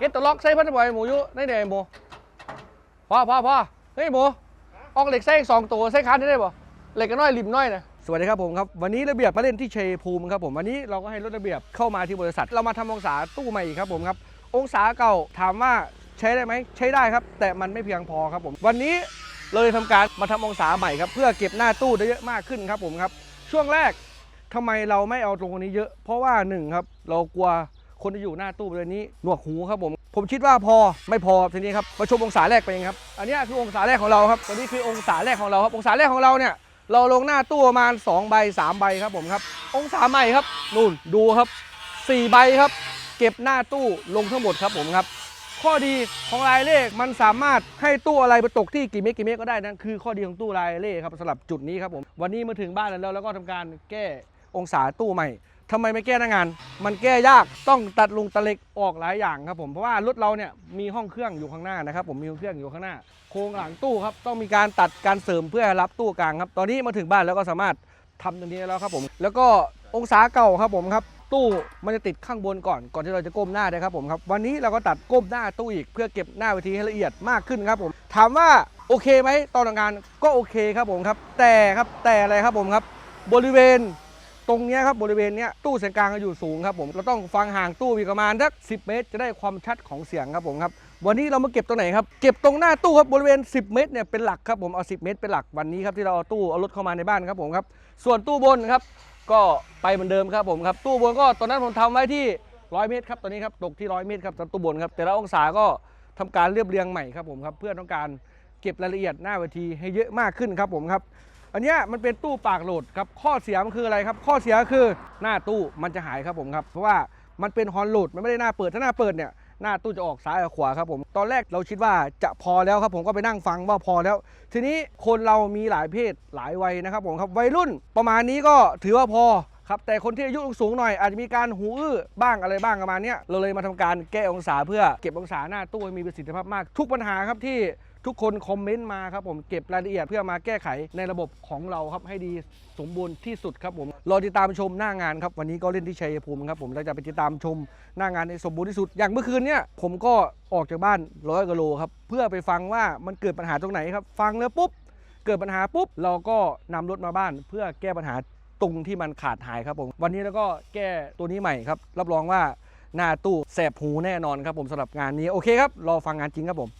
เฮ็ดตวล็อกใส่พันธบ่อยหมูอยุได้เด้หมูพอพอพอเฮ้ยหมูออกเหล็กใส่สองตัวใส่คันได้บ่เหล็กก็น้อยริมน้อยนะสวัสดีครับผมครับวันนี้ระเบียบมาเล่นที่เชยภูมิครับผมวันนี้เราก็ให้รถระเบียบเข้ามาที่บริษัท เรามาทำองศาตู้ใหม่อีกครับผมครับ องศาเก่าถามว่าใช้ได้ไหมใช้ได้ครับ แต่มันไม่เพียงพอครับผม วันนี้เลยทำการมาทำองศาใหม่ครับเพื่อเก็บหน้าตู้ได้เยอะมากขึ้นครับผมครับ ช่วงแรกทำไมเราไม่เอาตรงนี้เยอะ เพราะว่าหนึ่งครับเรากลัว คนที่อยู่หน้าตู้บริเวณนี้หนวกหูครับผม ผมคิดว่าพอไม่พอทีนี้ครับมาชมองศาแรกไปเองครับ อันนี้คือองศาแรกของเราครับตัวนี้คือองศาแรกของเราครับองศาแรกของเราเนี่ยเราลงหน้าตู้ประมาณ2ใบ3ใบครับผมครับ องศาใหม่ครับนู่นดูครับ 4 ใบครับ เก็บหน้าตู้ลงทั้งหมดครับผมครับ ข้อดีของลายเลขมันสามารถให้ตู้อะไรไปตกที่กี่เมตรกี่เมตรก็ได้นั่นคือข้อดีของตู้ลายเลขครับสำหรับจุดนี้ครับผมวันนี้มาถึงบ้านแล้วแล้วก็ทำการแก้องศาตู้ใหม่ ทำไมไม่แก้หน้างาน มันแก้ยากต้องตัดลุงตะเล็กออกหลายอย่างครับผมเพราะว่ารถเราเนี่ยมีห้องเครื่องอยู่ข้างหน้านะครับผมมีห้องเครื่องอยู่ข้างหน้า โครงหลังตู้ครับต้องมีการตัดการเสริมเพื่อรับตู้กลางครับ ตอนนี้มาถึงบ้านแล้วก็สามารถทำตรงนี้แล้วครับผม แล้วก็องศาเก่าครับผมครับตู้มันจะติดข้างบนก่อนก่อนที่เราจะก้มหน้านะครับผมครับวันนี้เราก็ตัดก้มหน้าตู้อีกเพื่อเก็บหน้าเวทีให้ละเอียดมากขึ้นครับผมถามว่าโอเคไหมตอนทำงานก็โอเคครับผมครับแต่ครับแต่อะไรครับผมครับ บริเวณ ตรงนี้ครับบริเวณนี้ตู้เสียงกลางก็อยู่สูงครับผมเราต้องฟังห่างตู้อีกประมาณสัก10 เมตร จะได้ความชัดของเสียงครับผมครับวันนี้เรามาเก็บตรงไหนครับเก็บตรงหน้าตู้ครับบริเวณ 10 เมตรเนี่ยเป็นหลักครับผมเอา 10 เมตรเป็นหลักวันนี้ครับที่เราเอาตู้เอารถเข้ามาในบ้านครับผมครับส่วนตู้บนครับก็ไปเหมือนเดิมครับผมครับตู้บนก็ตอนนั้นผมทำไว้ที่100เมตรครับตอนนี้ครับตกที่100เมตรครับสำหรับตู้บนครับแต่ละองศาก็ทำการเรียบเรียงใหม่ครับผมครับเพื่อต้องการเก็บรายละเอียดหน้าเวทีให้เยอะมากขึ้นครับผมครับ อันนี้มันเป็นตู้ปากโหลดครับข้อเสียมันคืออะไรครับ ข้อเสียคือหน้าตู้มันจะหายครับผมครับเพราะว่ามันเป็นฮอนโหลดมันไม่ได้หน้าเปิดถ้าหน้าเปิดเนี่ยหน้าตู้จะออกซ้ายกับขวาครับผม ตอนแรกเราคิดว่าจะพอแล้วครับผมก็ไปนั่งฟังว่าพอแล้ว ทีนี้คนเรามีหลายเพศหลายวัยนะครับผมครับวัยรุ่นประมาณนี้ก็ถือว่าพอครับแต่คนที่อายุสูงหน่อยอาจจะมีการหูอื้อบ้างอะไรบ้างประมาณนี้เราเลยมาทำการแก้องศาเพื่อเก็บองศาหน้าตู้ให้มีประสิทธิภาพมาก ทุกปัญหาครับที่ ทุกคนคอมเมนต์มาครับผมเก็บรายละเอียดเพื่อมาแก้ไขในระบบของเราครับให้ดีสมบูรณ์ที่สุดครับผมรอติดตามชมหน้างานครับวันนี้ก็เล่นที่ชัยภูมิครับผมเราจะไปติดตามชมหน้างานในสมบูรณ์ที่สุด อย่างเมื่อคืนเนี่ยผมก็ออกจากบ้านร้อยกิโลครับเพื่อไปฟังว่ามันเกิดปัญหาตรงไหนครับ ฟังแล้วปุ๊บเกิดปัญหาปุ๊บเราก็นำรถมาบ้าน เพื่อแก้ปัญหาตรงที่มันขาดหายครับผมวันนี้แล้วก็แก้ตัวนี้ใหม่ครับรับรองว่าหน้าตู้แสบหูแน่นอนครับผมสำหรับงานนี้โอเคครับรอฟังงานจริงครับผม